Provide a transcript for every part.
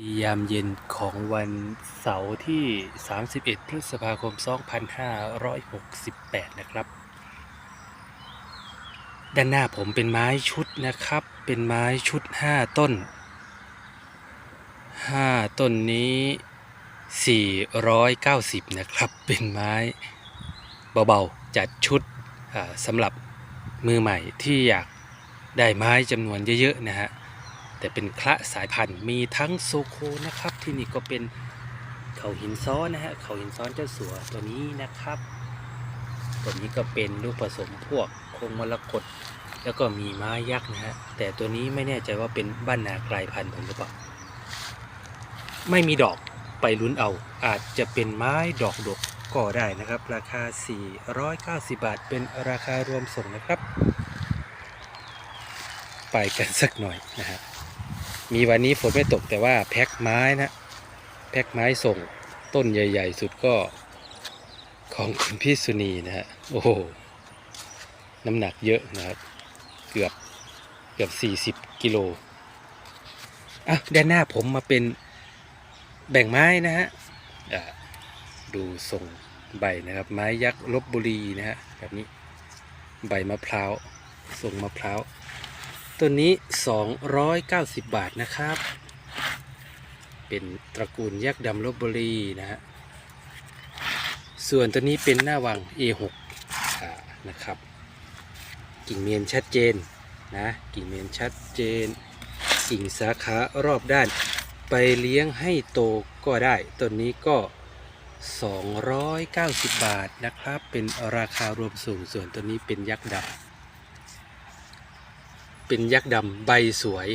ดียามเย็นของวันเสาร์ที่ 31 พฤษภาคม 2568 นะครับ ด้านหน้าผมเป็นไม้ชุดนะครับ เป็นไม้ชุด 5 ต้น 5 ต้นนี้ 490 นะครับ เป็นไม้เบาๆ จัดชุดสำหรับมือใหม่ที่อยากได้ไม้จำนวนเยอะๆ นะฮะ แต่เป็นคละสายพันธุ์มีทั้งโซโคนะครับ ที่นี่ก็เป็นเขาหินซ้อนนะฮะเขาหินซ้อนเจ้าสัวตัวนี้นะครับ ตัวนี้ก็เป็นลูกผสมพวกคงมรกตแล้วก็มีไม้ยักษ์นะฮะแต่ตัวนี้ไม่แน่ใจว่าเป็นบ้านนากลายพันธุ์หรือเปล่าไม่มีดอกไปลุ้นเอา อาจจะเป็นไม้ดอกดกก็ได้นะครับ ราคา 490 บาท เป็นราคารวมส่งนะครับ ไปกันสักหน่อยนะฮะ มีวันนี้ฝนไม่ตกแต่ว่าแพ็คไม้นะแพ็คไม้ส่งต้นใหญ่ ๆ สุดก็ของคุณพี่สุนีนะฮะโอ้โหน้ำหนักเยอะนะครับ เกือบเกือบ 40 กิโลอะด้านหน้าผมมาเป็นแบ่งไม้นะฮะดูทรงใบนะครับ ไม้ยักษ์ลบบุรีนะฮะแบบนี้ใบมะพร้าวทรงมะพร้าว ตัวนี้ 290 บาทนะครับ เป็นตระกูลยักษ์ดำลบบุรีนะฮะ ส่วนตัวนี้เป็นหน้าวัง A6 อ่านะครับ กิ่งเมียนชัดเจนนะ กิ่งเมียนชัดเจน กิ่งสาขารอบด้าน ไปเลี้ยงให้โตก็ได้ต้นนี้ก็ 290 บาทนะครับ เป็นราคารวมสูง ส่วนตัวนี้เป็นยักษ์ดำ เป็นยักษ์ดำใบสวย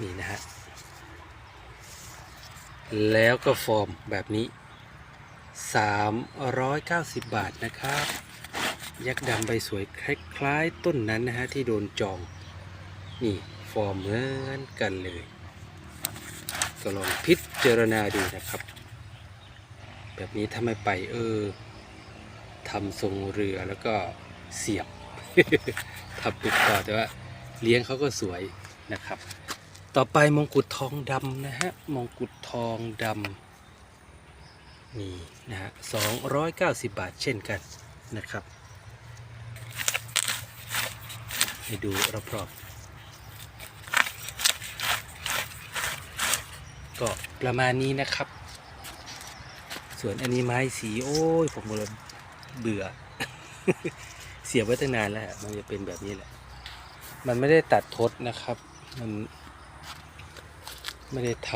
นี่นะฮะ แล้วก็ฟอร์มแบบนี้ 390 บาทนะครับ ยักษ์ดำใบสวยคล้ายๆต้นนั้นนะฮะ ที่โดนจอง นี่ฟอร์มเหมือนกันเลย ก็ลองพิจารณาดูนะครับ แบบนี้ถ้าไม่ไปเออทำทรงเรือแล้วก็เสียบ ทำติดต่อแต่ว่าเลี้ยงเขาก็สวยนะครับ ต่อไปมงกุฎทองดำนะฮะมงกุฎทองดำนี่นะฮะสองร้อยเก้าสิบบาทเช่นกันนะครับให้ดูรอบๆก็ประมาณนี้นะครับ ส่วนอันนี้ไม้สี โอ้ย ผมเลยเบื่อ เสียบไว้ตั้งนานแล้วฮะมันจะเป็นแบบนี้แหละ มันไม่ได้ตัดทดนะครับ มันไม่ได้ท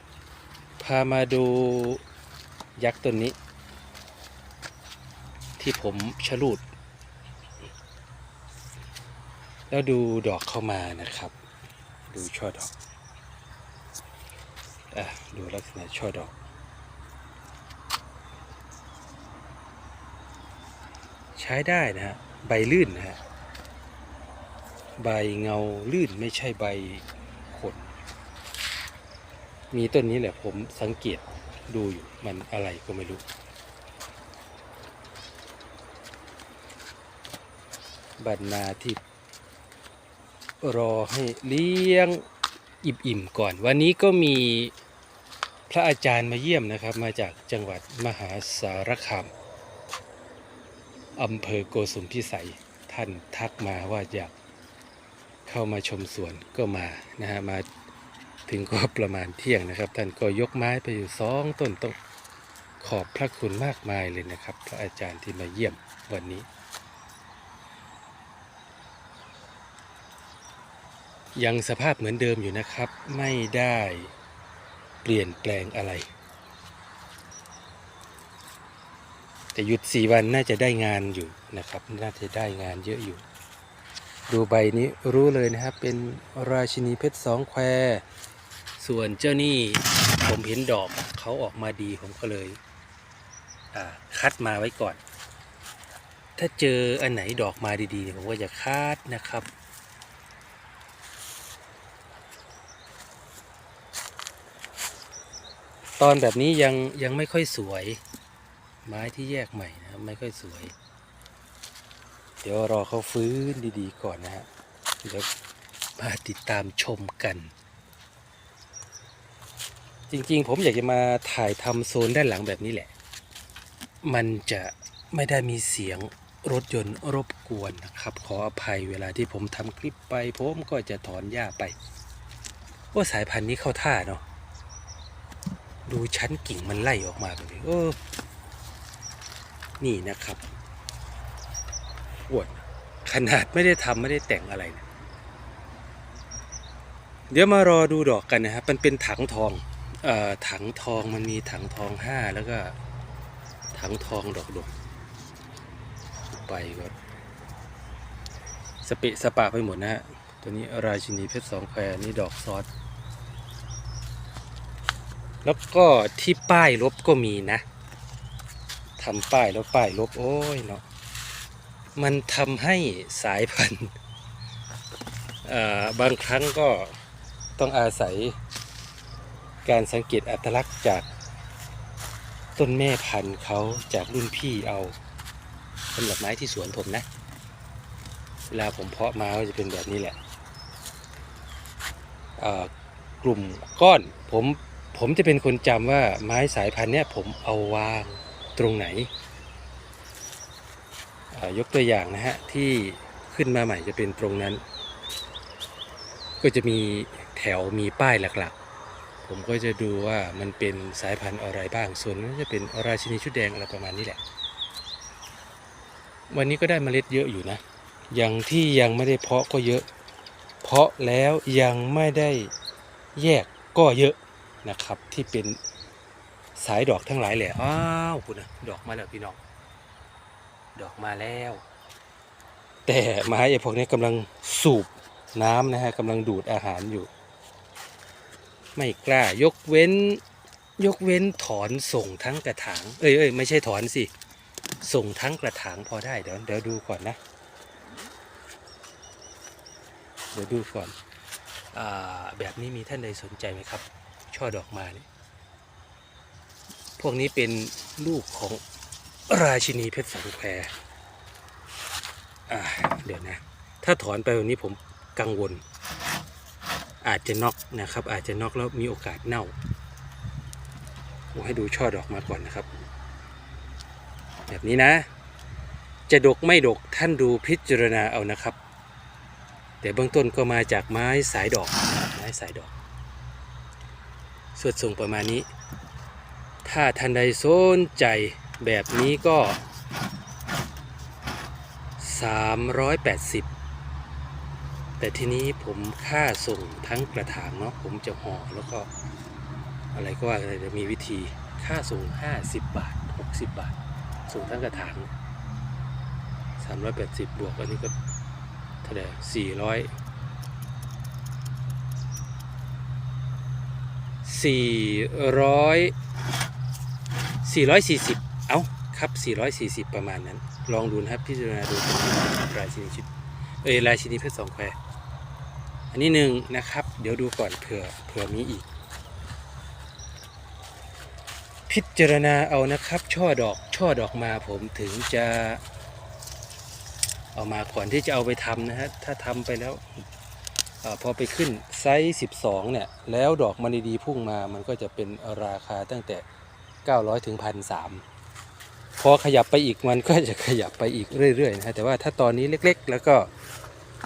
ำพามาดูยักษ์ตัวนี้ ที่ผมชะลูด แล้วดูดอกเข้ามานะครับ ดูช่อดอกอะดูลักษณะช่อดอก ช้ได้นะฮะใบลื่นนะฮะใบเงาลื่นไม่ใช่ใบขน มีต้นนี้แหละผมสังเกตดูอยู่มันอะไรก็ไม่รู้บรรณาที่รอให้เลี้ยงอิ่มๆก่อน วันนี้ก็มีพระอาจารย์มาเยี่ยมนะครับ มาจากจังหวัดมหาสารคาม อำเภอโกสุมพิสัย ท่านทักมาว่าอยากเข้ามาชมสวนก็มานะฮะมาถึงก็ประมาณเที่ยงนะครับ ท่านก็ยกไม้ไปอยู่สองต้นต้องขอบพระคุณมากมายเลยนะครับ พระอาจารย์ที่มาเยี่ยมวันนี้ ยังสภาพเหมือนเดิมอยู่นะครับ ไม่ได้เปลี่ยนแปลงอะไร แต่หยุดสี่วันน่าจะได้งานอยู่นะครับ น่าจะได้งานเยอะอยู่ ดูใบนี้รู้เลยนะครับ เป็นราชินีเพชรสองแคว ส่วนเจ้านี่ผมเห็นดอกเขาออกมาดีผมก็เลยคัดมาไว้ก่อน ถ้าเจออันไหนดอกมาดีๆผมก็จะคัดนะครับตอนแบบนี้ยังยังไม่ค่อยสวย ไม้ที่แยกใหม่นะครับไม่ค่อยสวย เดี๋ยวรอเขาฟื้นดีๆก่อนนะฮะเดี๋ยวมาติดตามชมกัน จริงๆ ผมอยากจะมาถ่ายทำโซนด้านหลังแบบนี้แหละ มันจะไม่ได้มีเสียงรถยนต์รบกวนนะครับ ขออภัยเวลาที่ผมทำคลิปไป ผมก็จะถอนหญ้าไปว่าสายพันธุ์นี้เข้าท่าเนาะดูชั้นกิ่งมันไล่ออกมาแบบนี้เออ นี่นะครับอวดขนาดไม่ได้ทำไม่ได้แต่งอะไรนะเดี๋ยวมารอดูดอกกันนะครับมันเป็นถังทองเอ่อถังทองมันมีถังทองห้าแล้วก็ ถังทองดอกดกไปก็สเปะสปะไปหมดนะฮะตัวนี้ราชินีเพชรสองแควนี่ดอกซอสแล้วก็ที่ป้ายลบก็มีนะ ทำป้ายแล้วป้ายลบโอ้ยเนาะมันทำให้สายพันธุ์บางครั้งก็ต้องอาศัยการสังเกตอัตลักษณ์จากต้นแม่พันธุ์เขาจากรุ่นพี่เอาสำหรับไม้ที่สวนผมนะเวลาผมเพาะมาก็จะเป็นแบบนี้แหละกลุ่มก้อนผมผมจะเป็นคนจำว่าไม้สายพันธุ์เนี้ยผมเอาวาง ตรงไหน ยกตัวอย่างนะฮะ ที่ขึ้นมาใหม่จะเป็นตรงนั้น ก็จะมีแถวมีป้ายหลักๆ ผมก็จะดูว่ามันเป็นสายพันธุ์อะไรบ้าง ส่วนนั้นจะเป็นราชินีชุดแดงอะไรประมาณนี้แหละ วันนี้ก็ได้เมล็ดเยอะอยู่นะ อย่างที่ยังไม่ได้เพาะก็เยอะ เพาะแล้วยังไม่ได้แยกก็เยอะนะครับที่เป็น สายดอกทั้งหลายแหละอ้าวคุณนะดอกมาแล้วพี่น้อง ดอกมาแล้ว แต่ไม้ไอ้พวกนี้กำลังสูบน้ำนะฮะกำลังดูดอาหารอยู่ ไม่กล้ายกเว้น ยกเว้นถอนส่งทั้งกระถาง เอ้ยเอ้ยไม่ใช่ถอนสิ ส่งทั้งกระถางพอได้เดี๋ยวเดี๋ยวดูก่อนนะ เดี๋ยวดูก่อนอแบบนี้มีท่านใดสนใจไหมครับ ช่อดอกมาเนี่ย พวกนี้เป็นลูกของราชินีเพชรสังแควเดี๋ยวนะ ถ้าถอนไปวันนี้ผมกังวล อาจจะน็อกนะครับ อาจจะน็อกแล้วมีโอกาสเน่าผมให้ดูช่อดอกมาก่อนนะครับ แบบนี้นะ จะดกไม่ดกท่านดูพิจารณาเอานะครับ แต่เบื้องต้นก็มาจากไม้สายดอก ไม้สายดอก ส่วนสูงประมาณนี้ ถ้าท่านใดสนใจแบบนี้ก็ 380 แต่ทีนี้ผมค่าส่งทั้งกระถางเนาะผมจะห่อแล้วก็ อะไรก็ว่ากันจะมีวิธีค่าส่ง 50 บาท 60 บาท ส่งทั้งกระถาง 380 บวกอันนี้ก็เท่าไหร่400 400 440 เอาครับ 440 ประมาณนั้น ลองดูนะครับพิจารณาดูราชินีชุดเอ้ยราชินีเพชรสองแควอันนี้หนึ่งนะครับ เดี๋ยวดูก่อนเผื่อเผื่อมีอีก พิจารณาเอานะครับ ช่อดอกช่อดอกมาผมถึงจะเอามาก่อนที่จะเอาไปทำนะฮะถ้าทำไปแล้วอพอไปขึ้นไซส์ 12 เนี่ย แล้วดอกมันดีๆพุ่งมามันก็จะเป็นราคาตั้งแต่ 900ถึง1,300พอขยับไปอีกมันก็จะขยับไปอีกเรื่อยๆนะฮะแต่ว่าถ้าตอนนี้เล็กๆ แล้วก็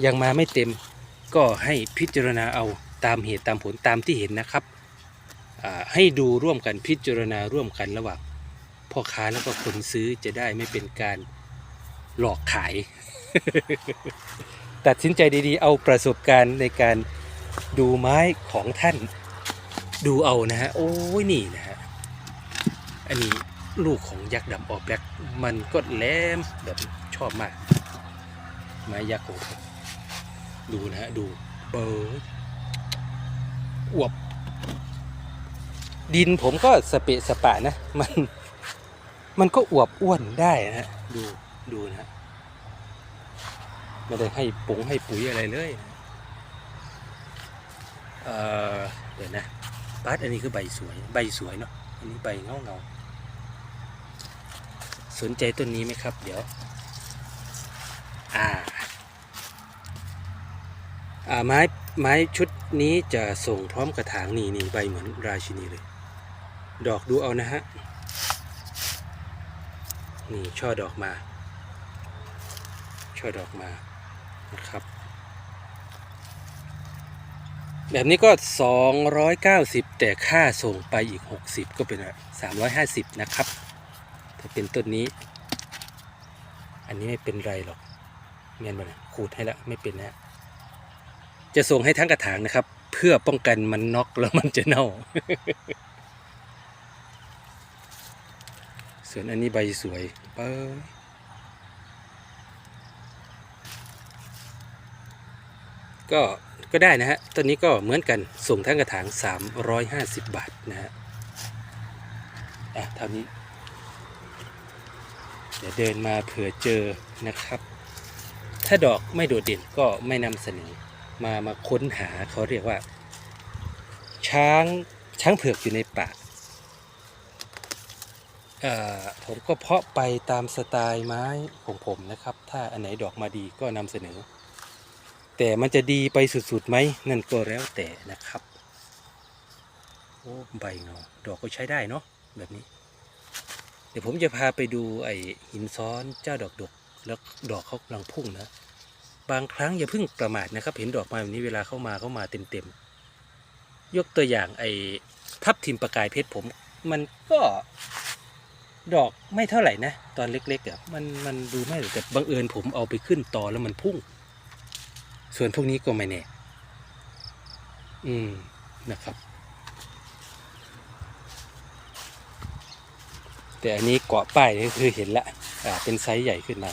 ยังมาไม่เต็มก็ให้พิจารณาเอาตามเหตุตามผลตามที่เห็นนะครับ ให้ดูร่วมกันพิจารณาร่วมกันระหว่างพ่อค้าแล้วก็คนซื้อจะได้ไม่เป็นการหลอกขาย ตัดสินใจดีๆ เอาประสบการณ์ในการดูไม้ของท่านดูเอานะฮะ โอ้ยนี่นะฮะ อันนี้ลูกของยักษ์ดำออแบล็กมันก็แหลมแบบชอบมาก ไม้ยักษ์ขอดูนะฮะ ดูเบอร์อวบ ดินผมก็สเปะสปะนะ มัน มันก็อวบอ้วนได้นะฮะ ดูดูนะฮะไม่ได้ให้ปุ๋งให้ปุ๋ยอะไรเลยเออเดี๋ยวนะปัดอันนี้คือใบสวย ใบสวยเนาะ อันนี้ใบเงาเงาสนใจต้นนี้ไหมครับ เดี๋ยว อ่า อ่าไม้ไม้ชุดนี้จะส่งพร้อมกระถางนี่นี่ใบเหมือนราชินีเลย ดอกดูเอานะฮะ นี่ช่อดอกมา ช่อดอกมานะครับ แบบนี้ก็ 290 แต่ค่าส่งไปอีก 60 ก็เป็น 350 นะครับ ถ้าเป็นต้นนี้ อันนี้ไม่เป็นไรหรอกเมียนมาเลยขูดให้แล้วไม่เป็นนะจะส่งให้ทั้งกระถางนะครับ เพื่อป้องกันมันน็อกแล้วมันจะเน่า ส่วนอันนี้ใบสวยเปิ้ก็ ก็ได้นะฮะต้นนี้ก็เหมือนกันส่งทั้งกระถาง 350 บาทนะฮะอะเท่านี้ เดี๋ยวเดินมาเผื่อเจอนะครับ ถ้าดอกไม่โดดเด่นก็ไม่นำเสนอมามาค้นหาเขาเรียกว่า ช้างช้างเผือกอยู่ในป่าอ่อผมก็เพาะไปตามสไตล์ไม้ของผมนะครับ ถ้าอันไหนดอกมาดีก็นำเสนอ แต่มันจะดีไปสุดๆไหมนั่นก็แล้วแต่นะครับโอ้ใบเงาดอกก็ใช้ได้เนาะแบบนี้ เดี๋ยวผมจะพาไปดูไอ้หินซ้อนเจ้าดอกดก แล้วดอกเขากำลังพุ่งนะ บางครั้งอย่าเพิ่งประมาทนะครับ เห็นดอกมาแบบนี้เวลาเข้ามาเข้ามาเต็มๆยกตัวอย่างไอ้ทับทิมประกายเพชรผม มันก็ดอกไม่เท่าไหร่นะ ตอนเล็กๆอะมันมันดูไม่แต่บังเอิญผมเอาไปขึ้นต่อแล้วมันพุ่ง ส่วนพวกนี้ก็ไม่แน่ อืม นะครับ แต่อันนี้เกาะป้ายนี่คือเห็นละ อ่า เป็นไซส์ใหญ่ขึ้นมา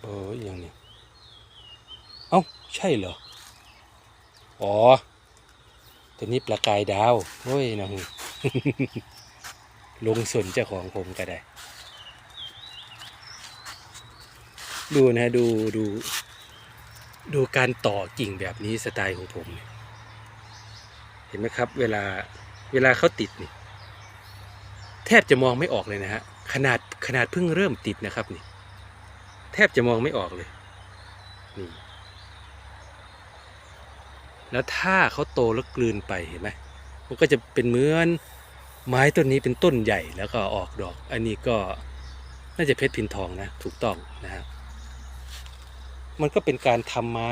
เอออย่างนี้ เอ้า ใช่เหรอ อ๋อ ตัวนี้ประกายดาว โอ้ยนะฮึ ลงส่วนเจ้าของผมก็ได้ ดูนะดูดู ดูการต่อกิ่งแบบนี้สไตล์ของผมเนี่ยเห็นไหมครับ เวลาเวลาเขาติดนี่แทบจะมองไม่ออกเลยนะฮะขนาดขนาดเพิ่งเริ่มติดนะครับนี่ แทบจะมองไม่ออกเลยนี่แล้วถ้าเขาโตแล้วกลืนไปเห็นไหมมันก็จะเป็นเหมือน ไม้ต้นนี้เป็นต้นใหญ่แล้วก็ออกดอก อันนี้ก็น่าจะเพชรพินทองนะถูกต้องนะครับมันก็เป็นการทำไม้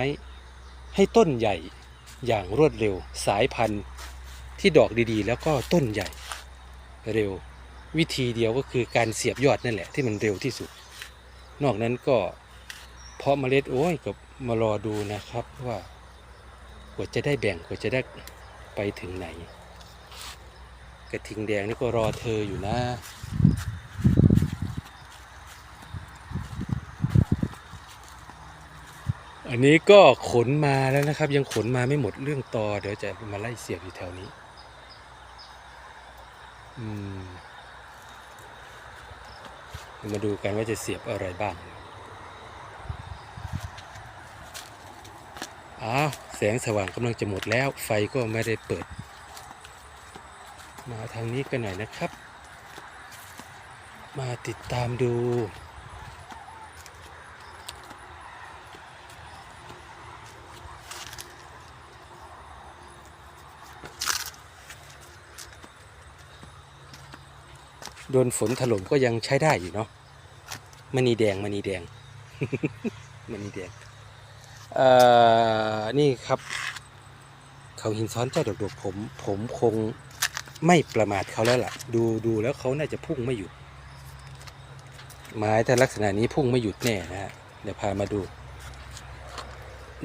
ให้ต้นใหญ่อย่างรวดเร็วสายพันธุ์ที่ดอกดีๆ แล้วก็ต้นใหญ่เร็ว วิธีเดียวก็คือการเสียบยอดนั่นแหละที่มันเร็วที่สุด นอกนั้นก็เพาะเมล็ดโอ้ยก็มารอดูนะครับว่ากว่าจะได้แบ่งกว่าจะได้ไปถึงไหน กระทิงแดงนี่ก็รอเธออยู่นะอันนี้ก็ขนมาแล้วนะครับ ยังขนมาไม่หมดเรื่องตอเดี๋ยวจะมาไล่เสียบอยู่แถวนี้ อืมมาดูกันว่าจะเสียบอะไรบ้างอ้าวแสงสว่างกำลังจะหมดแล้ว ไฟก็ไม่ได้เปิด มาทางนี้กันหน่อยนะครับ มาติดตามดู โดนฝนถล่มก็ยังใช้ได้อยู่เนาะมณีแดงมณีแดงมณีแดงเอ่อนี่ครับ เขาหินซ้อนเจ้าดอกดกผม ผมคง ไม่ประมาทเขาแล้วล่ะ ดูดูแล้วเขาน่าจะพุ่งไม่หยุด ไม้แต่ลักษณะนี้พุ่งไม่หยุดแน่นะฮะเดี๋ยวพามาดู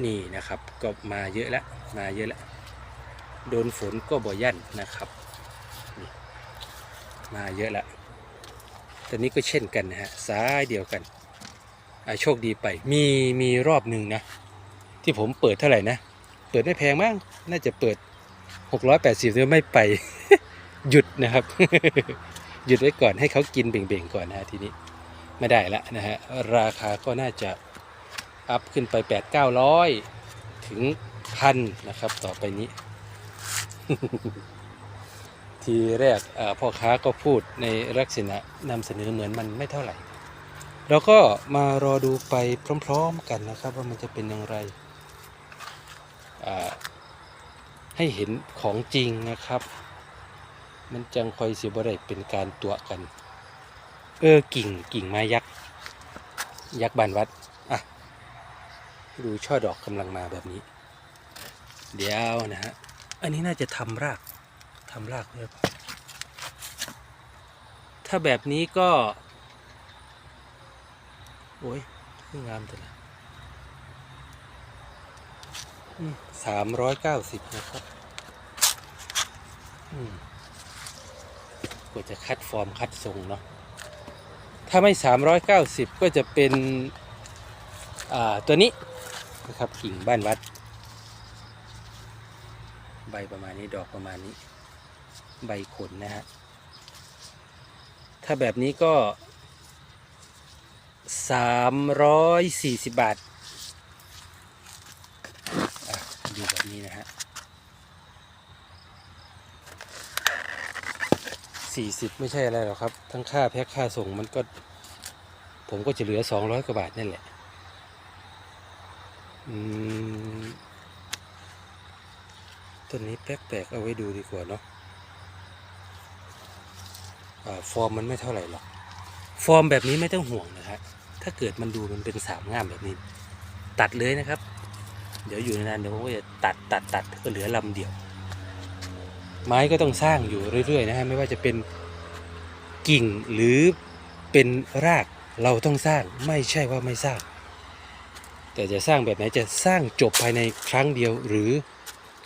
นี่นะครับ ก็มาเยอะแล้วมาเยอะแล้วโดนฝนก็บ่ยั่นนะครับ มาเยอะละตอนนี้ก็เช่นกันนะฮะซ้ายเดียวกันอาโชคดีไป มีมีรอบหนึ่งนะ ที่ผมเปิดเท่าไหร่นะ เปิดไม่แพงมากน่าจะเปิด 680เนี่ยไม่ไป หยุดนะครับ หยุดไว้ก่อนให้เขากินเบ่งๆก่อนนะฮะทีนี้ไม่ได้ละนะฮะราคาก็น่าจะอัพขึ้นไป 8 9 0 0 ถึงพันนะครับ ต่อไปนี้ ทีแรกพ่อค้าก็พูดในลักษณะนำเสนอเหมือนมันไม่เท่าไหร่เราก็มารอดูไปพร้อม ๆ กันนะครับว่ามันจะเป็นอย่างไร ให้เห็นของจริงนะครับ มันจังคอยเสียบ่ได้เป็นการตัวกัน เออกิ่งกิ่งไม้ยักษ์ยักษ์บานวัดอะดูช่อดอกกำลังมาแบบนี้ เดี๋ยวนะฮะ อันนี้น่าจะทำรากทำรากด้วยเปล่าถ้าแบบนี้ก็ โอ้ยงามแต่ละสามร้อยเก้าสิบนะครับ อืม กว่าจะคัดฟอร์มคัดทรงเนาะถ้าไม่ 390 ก็จะเป็นอ่าตัวนี้นะครับกิ่งบ้านวัด ใบประมาณนี้ดอกประมาณนี้ ใบขนนะฮะถ้าแบบนี้ก็ 340 บาทอะดูแบบนี้นะฮะ 40ไม่ใช่อะไรหรอกครับ ทั้งค่าแพ็คค่าส่งมันก็ ผมก็จะเหลือ200กว่าบาทนั่นแหละต้นนี้แปลกๆเอาไว้ดูดีกว่าเนาะอ่าฟอร์มมันไม่เท่าไหร่หรอก ฟอร์มแบบนี้ไม่ต้องห่วงนะครับถ้าเกิดมันดูมันเป็นสามง่ามแบบนี้ ตัดเลยนะครับ เดี๋ยวอยู่นานเดี๋ยวผมก็จะตัดตัดตัดก็เหลือลำเดียว ไม้ก็ต้องสร้างอยู่เรื่อยๆนะฮะไม่ว่าจะเป็นกิ่งหรือเป็นรากเราต้องสร้างไม่ใช่ว่าไม่สร้าง แต่จะสร้างแบบไหนจะสร้างจบภายในครั้งเดียวหรือ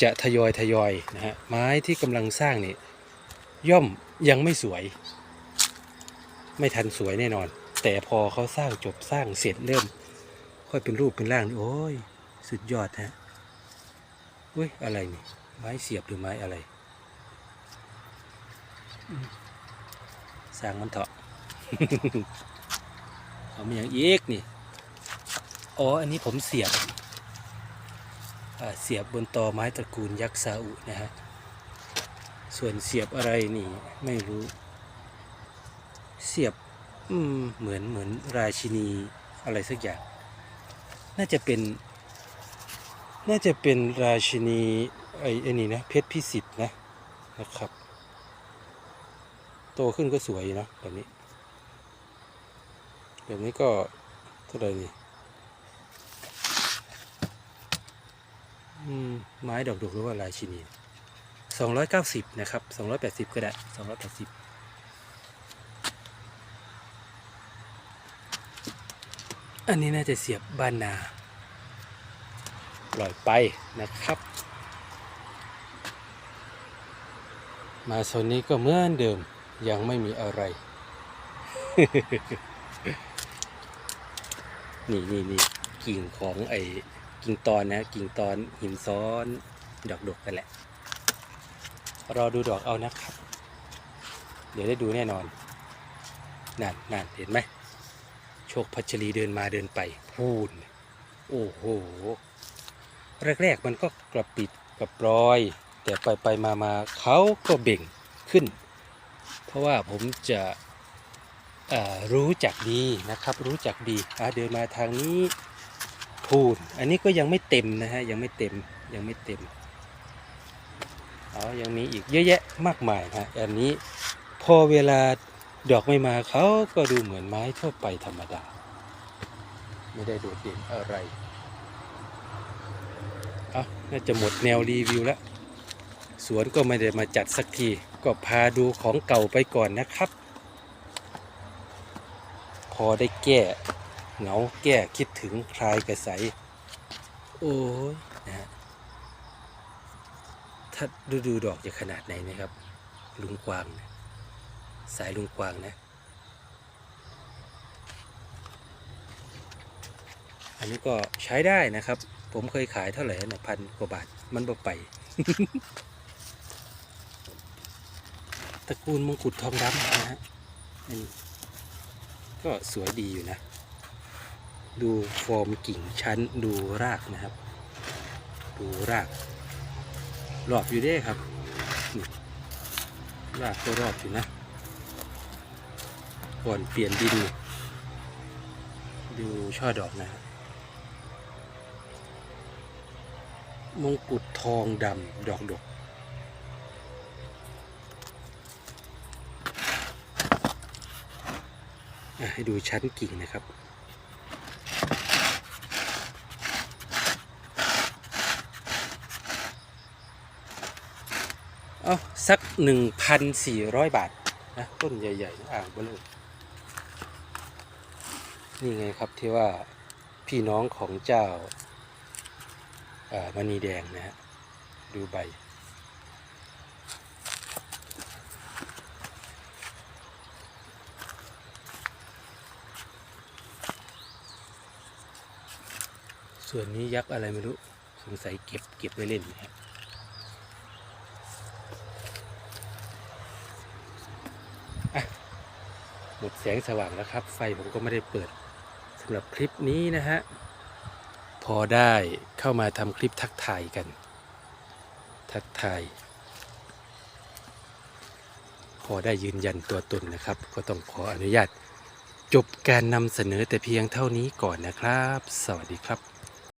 จะทยอยทยอยนะฮะไม้ที่กำลังสร้างนี่ย่อมยังไม่สวย ไม่ทันสวยแน่นอน แต่พอเขาสร้างจบสร้างเสร็จเริ่ม ค่อยเป็นรูปเป็นร่างนี่โอ้ยสุดยอดฮะเว้ยอะไรนี่ไม้เสียบหรือไม้อะไร สร้างมันเถอะเอามาอย่างเอกนี่ อ๋อ อันนี้ผมเสียบ เสียบบนตอไม้ตระกูลยักษ์ซาอุนะฮะ ส่วนเสียบอะไรนี่ไม่รู้ เสียบ อืม เหมือนเหมือนราชินีอะไรสักอย่าง น่าจะเป็น น่าจะเป็นราชินีไอ้ไอ้นี่นะ เพชรพิสิทธ์นะนะครับ โตขึ้นก็สวยนะแบบนี้ แบบนี้ก็เท่าไหร่นี่ไม้ดอกดกหรือว่าลายชินีสองร้อยเก้าสิบนะครับสองร้อยแปดสิบก็ได้สองร้อยแปดสิบอันนี้น่าจะเสียบบ้านนา ปล่อยไปนะครับ มาโซนนี้ก็เหมือนเดิม ยังไม่มีอะไร นี่นี่นี่กิ่งของไอ้กิ่งตอนนะ กิ่งตอนหินซ้อนดอกดกกันแหละ รอดูดอกเอานะครับ เดี๋ยวได้ดูแน่นอน นั่นนั่นเห็นไหม โชคพัชรีเดินมาเดินไป พูน โอ้โห แรก ๆ มันก็กระปิดกระปลอย แต่ไปไปมามาเขาก็เบ่งขึ้น เพราะว่าผมจะรู้จักดีนะครับ รู้จักดีเดินมาทางนี้พูนอันนี้ก็ยังไม่เต็มนะฮะยังไม่เต็มยังไม่เต็มอ๋อยังมีอีกเยอะแยะมากมายนะอันนี้พอเวลาดอกไม่มาเขาก็ดูเหมือนไม้ทั่วไปธรรมดา ไม่ได้โดดเด่นอะไรเอาน่าจะหมดแนวรีวิวแล้ว สวนก็ไม่ได้มาจัดสักที ก็พาดูของเก่าไปก่อนนะครับ พอได้แก้เหงาแก้คิดถึงคลายกระใสโอ้ยนะฮะถ้าดูดูดอกจะขนาดไหนนะครับ ลุงกวางนะสายลุงกวางนะ อันนี้ก็ใช้ได้นะครับ ผมเคยขายเท่าไหร่นะพันกว่าบาทมันบ่ไป ตระกูลมงกุฎทองดำนะฮะอันนี้ก็สวยดีอยู่นะ ดูฟอร์มกิ่งชั้นดูรากนะครับ ดูรากรอบอยู่เด้ครับรากก็รอบอยู่นะก่อนเปลี่ยนดิน ดูช่อดอกนะครับมงกุฎทองดำดอกดก อะ ให้ดูชั้นกิ่งนะครับเอาสัก 1,400 บาทนะต้นใหญ่ๆอ่างเบลอนี่ไงครับที่ว่าพี่น้องของเจ้ามณีแดงนะฮะดูใบ ส่วนนี้ยักษ์อะไรไม่รู้ สงสัยเก็บเก็บไว้เล่นนะครับหมดแสงสว่างแล้วครับ ไฟผมก็ไม่ได้เปิดสำหรับคลิปนี้นะฮะ พอได้เข้ามาทำคลิปทักทายกัน ทักทาย พอได้ยืนยันตัวตนนะครับ ก็ต้องขออนุญาตจบการนำเสนอแต่เพียงเท่านี้ก่อนนะครับ สวัสดีครับ